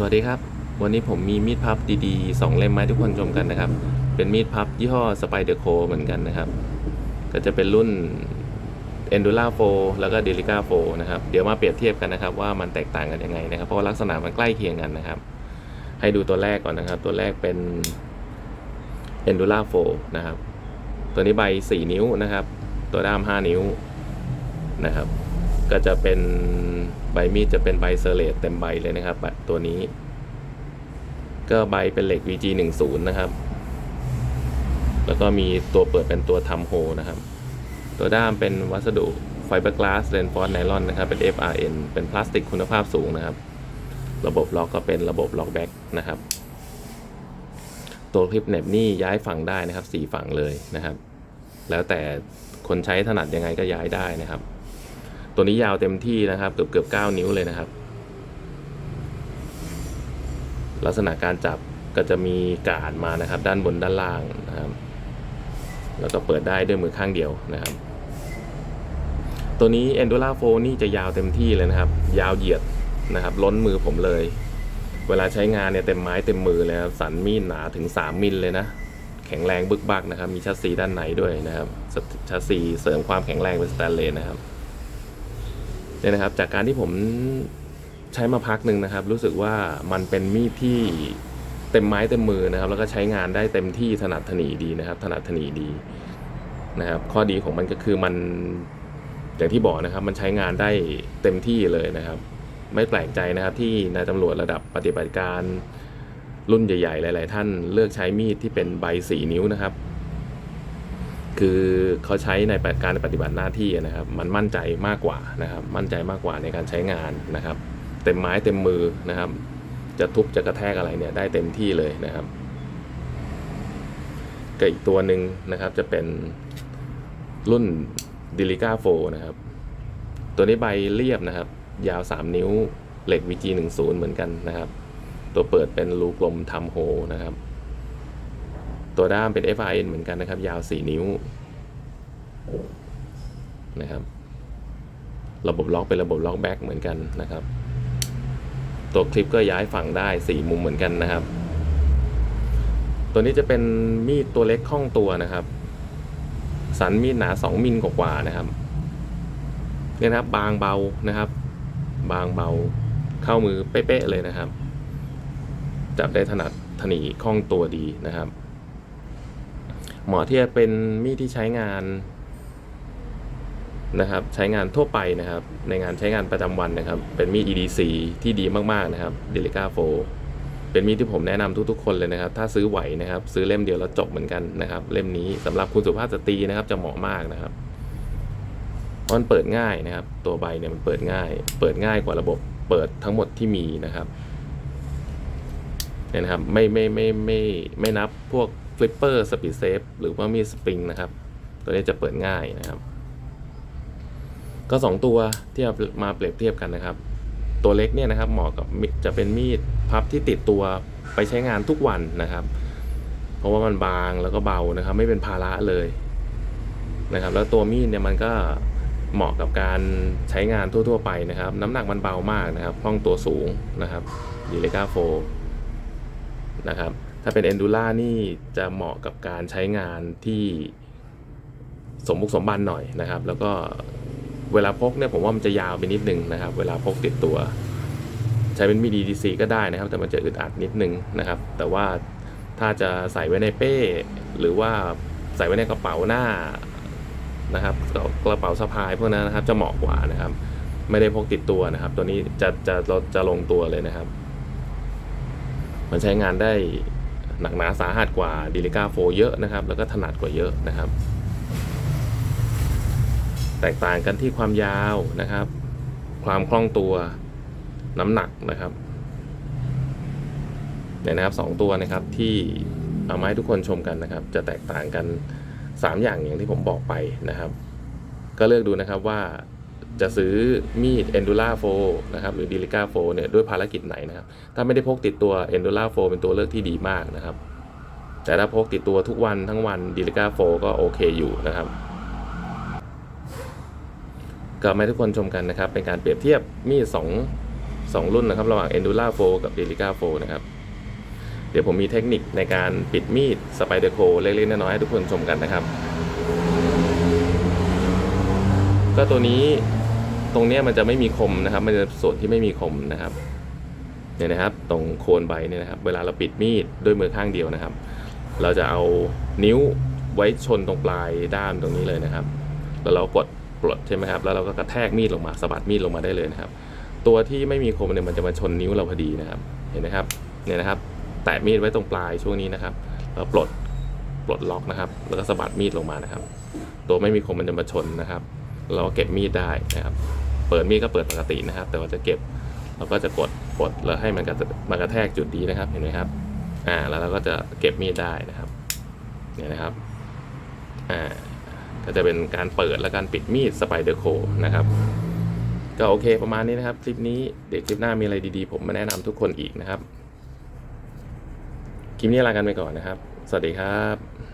สวัสดีครับ วันนี้ผมมีมีดพับดีๆ 2 เล่มมาให้ทุกคนชมกันนะครับ เป็นมีดพับยี่ห้อ Spider Co เหมือนกันนะครับ ก็จะเป็นรุ่น Endura 4แล้วก็ Delica 4นะครับ เดี๋ยวมาเปรียบเทียบกันนะครับ ว่ามันแตกต่างกันยังไงนะครับ เพราะลักษณะมันใกล้เคียงกันนะครับ ให้ดูตัวแรกก่อนนะครับ ตัวแรกเป็น Endura 4นะครับ ตัวนี้ใบ 4 นิ้วนะครับ ตัวด้าม 5 นิ้วนะครับ ก็จะเป็นใบมีดจะเป็นใบเซเลตเต็มใบเลยนะครับบบตัวนี้ ก็ใบเป็นเหล็ก VG 1 0 นะครับ แล้วก็มีตัวเปิดเป็นตัวทำโฮนะครับ ตัวด้ามเป็นวัสดุไฟเบอร์กลาสเรนฟอร์ไนลอนนะครับ เป็น FRN เป็นพลาสติกคุณภาพสูงนะครับ ระบบล็อกก็เป็นระบบล็อกแบ็กนะครับ ตัวคลิปเหน็บนี่ย้ายฝั่งได้นะครับสี่ฝั่งเลยนะครับ แล้วแต่คนใช้ถนัดยังไงก็ย้ายได้นะครับ ตัวนี้ยาวเต็มที่นะครับ เกือบเกือบเก้านิ้วเลยนะครับ ลักษณะการจับก็จะมีการมานะครับ ด้านบนด้านล่างนะครับ แล้วก็เปิดได้ด้วยมือข้างเดียวนะครับ ตัวนี้ Endura 4นี่จะยาวเต็มที่เลยนะครับ ยาวเหยียดนะครับ ล้นมือผมเลย เวลาใช้งานเนี่ยเต็มไม้เต็มมือเลยครับสันมีดหนาถึง 3มิลเลยนะแข็งแรงบึกบักนะครับ มีชัสซีด้านในด้วยนะครับ ชัสซีเสริมความแข็งแรงเป็นสแตนเลสนะครับ เนี่ยนะครับจากการที่ผมใช้มาพักหนึ่งนะครับ รู้สึกว่ามันเป็นมีดที่เต็มไม้เต็มมือนะครับ แล้วก็ใช้งานได้เต็มที่ถนัดถนีดีนะครับ ถนัดถนีดีนะครับ ข้อดีของมันก็คือมันอย่างที่บอกนะครับ มันใช้งานได้เต็มที่เลยนะครับ ไม่แปลกใจนะครับ ที่นายตำรวจระดับปฏิบัติการรุ่นใหญ่ ๆ หลาย ๆ ท่านเลือกใช้มีดที่เป็นใบสีนิ้วนะครับ คือเขาใช้ในการปฏิบัติหน้าที่นะครับ มันมั่นใจมากกว่านะครับ มั่นใจมากกว่าในการใช้งานนะครับ เต็มไม้เต็มมือนะครับ จะทุบจะกระแทกอะไรเนี่ยได้เต็มที่เลยนะครับก็อีกตัวหนึ่งนะครับจะเป็นรุ่น d e l i c a 4นะครับ ตัวนี้ใบเรียบนะครับ ยาว 3 นิ้วเหล็ก VG 1 0 เหมือนกันนะครับ ตัวเปิดเป็นรูกลมทำโฮนะครับ ตัวด้ามเป็น FRN เหมือนกันนะครับ ยาว 4 นิ้ว นะครับ ระบบล็อกเป็นระบบล็อกแบ็กเหมือนกันนะครับ ตัวคลิปก็ย้ายฝั่งได้4มุมเหมือนกันนะครับ ตัวนี้จะเป็นมีดตัวเล็กข้องตัวนะครับ สันมีดหนา2มิลกว่าๆนะครับเนี่ยนะครับ บางเบานะครับ บางเบาเข้ามือเป๊ะๆเลยนะครับ จับได้ถนัดถนีคล่องตัวดีนะครับ เหมอที่จะเป็นมีดที่ใช้งาน นะครับใช้งานทั่วไปนะครับ ในงานใช้งานประจำวันนะครับ เป็นมีด EDC ที่ดีมากๆนะครับ Delica 4เป็นมีดที่ผมแนะนำทุกๆ คนเลยนะครับ ถ้าซื้อไหวนะครับ ซื้อเล่มเดียวแล้วจบเหมือนกันนะครับ เล่มนี้สำหรับคุณสุภาพสตรีนะครับ จะเหมาะมากนะครับมันเปิดง่ายนะครับ ตัวใบเนี่ยมันเปิดง่าย เปิดง่ายกว่าระบบเปิดทั้งหมดที่มีนะครับเนี่ยนะครับไม่ไม่ไม่ไม่ไม่นับพวกฟลิปเปอร์สปีดเซฟหรือว่ามีสปริงนะครับ ตัวนี้จะเปิดง่ายนะครับ ก็ 2 ตัวที่เอามาเปรียบเทียบกันนะครับ ตัวเล็กเนี่ยนะครับเหมาะกับจะเป็นมีดพับที่ติดตัวไปใช้งานทุกวันนะครับ เพราะว่ามันบางแล้วก็เบานะครับ ไม่เป็นภาระเลยนะครับ แล้วตัวมีดเนี่ยมันก็เหมาะกับการใช้งานทั่ว ๆ ไปนะครับ น้ำหนักมันเบามากนะครับคล่องตัวสูงนะครับดีเลกาโฟนะครับ ถ้าเป็น Endura นี่จะเหมาะกับการใช้งานที่สมบุกสมบันหน่อยนะครับ แล้วก็ เวลาพกเนี่ยผมว่ามันจะยาวไปนิดนึงนะครับ เวลาพกติดตัว ใช้เป็นมี DDC ก็ได้นะครับ แต่มันจะอึดอัดนิดนึงนะครับ แต่ว่าถ้าจะใส่ไว้ในเป้ หรือว่าใส่ไว้ในกระเป๋าหน้านะครับกระเป๋าสะพายพวกนั้นนะครับ จะเหมาะกว่านะครับ ไม่ได้พกติดตัวนะครับ ตัวนี้จะจะจะลงตัวเลยนะครับ มันใช้งานได้หนักหนาสาหัสกว่าดิลิก้าโฟเยอะนะครับ แล้วก็ถนัดกว่าเยอะนะครับ แตกต่างกันที่ความยาวนะครับ ความคล่องตัวน้ำหนักนะครับเนี่ยนะครับสองตัวนะครับที่เอามาให้ทุกคนชมกันนะครับ จะแตกต่างกัน 3 อย่างอย่างที่ผมบอกไปนะครับ ก็เลือกดูนะครับว่าจะซื้อมีด Endura 4นะครับหรือ Delica 4เนี่ยด้วยภารกิจไหนนะครับ ถ้าไม่ได้พกติดตัว Endura 4เป็นตัวเลือกที่ดีมากนะครับ แต่ถ้าพกติดตัวทุกวันทั้งวัน Delica 4ก็โอเคอยู่นะครับ ก็มาให้ทุกคนชมกันนะครับ เป็นการเปรียบเทียบมีดสองสองรุ่นนะครับ ระหว่าง Endura 4 กับ Delica 4 นะครับ เดี๋ยวผมมีเทคนิคในการปิดมีด Spider c o เล็กๆน้อยๆให้ทุกคนชมกันนะครับ ก็ตัวนี้ตรงเนี้ยมันจะไม่มีคมนะครับ มันจะส่วนที่ไม่มีคมนะครับเนี่ยนะครับ ตรงโคนใบเนี่ยนะครับ เวลาเราปิดมีดด้วยมือข้างเดียวนะครับ เราจะเอานิ้วไว้ชนตรงปลายด้ามตรงนี้เลยนะครับ แล้วเรากด ปลดใช่ไหมครับแล้วเราก็กระแทกมีดลงมาสะบัดมีดลงมาได้เลยนะครับ ตัวที่ไม่มีคมเนี่ยมันจะมาชนนิ้วเราพอดีนะครับ เห็นไหมครับเนี่ยนะครับ แตะมีดไว้ตรงปลายช่วงนี้นะครับแล้วปลดปลดล็อกนะครับ แล้วก็สะบัดมีดลงมานะครับ ตัวไม่มีคมมันจะมาชนนะครับ เราก็เก็บมีดได้นะครับ เปิดมีดก็เปิดปกตินะครับ แต่ว่าจะเก็บเราก็จะกดกดแล้วให้มันกระมากระแทกจุดนี้นะครับเห็นไหมครับอ่าแล้วเราก็จะเก็บมีดได้นะครับเนี่ยนะครับอ่า ก็จะเป็นการเปิดและการปิดมีดสไปเดอร์โคนะครับ ก็โอเคประมาณนี้นะครับ คลิปนี้เดี๋ยวคลิปหน้ามีอะไรดีๆ ผมมาแนะนำทุกคนอีกนะครับ คลิปนี้ลากันไปก่อนนะครับ สวัสดีครับ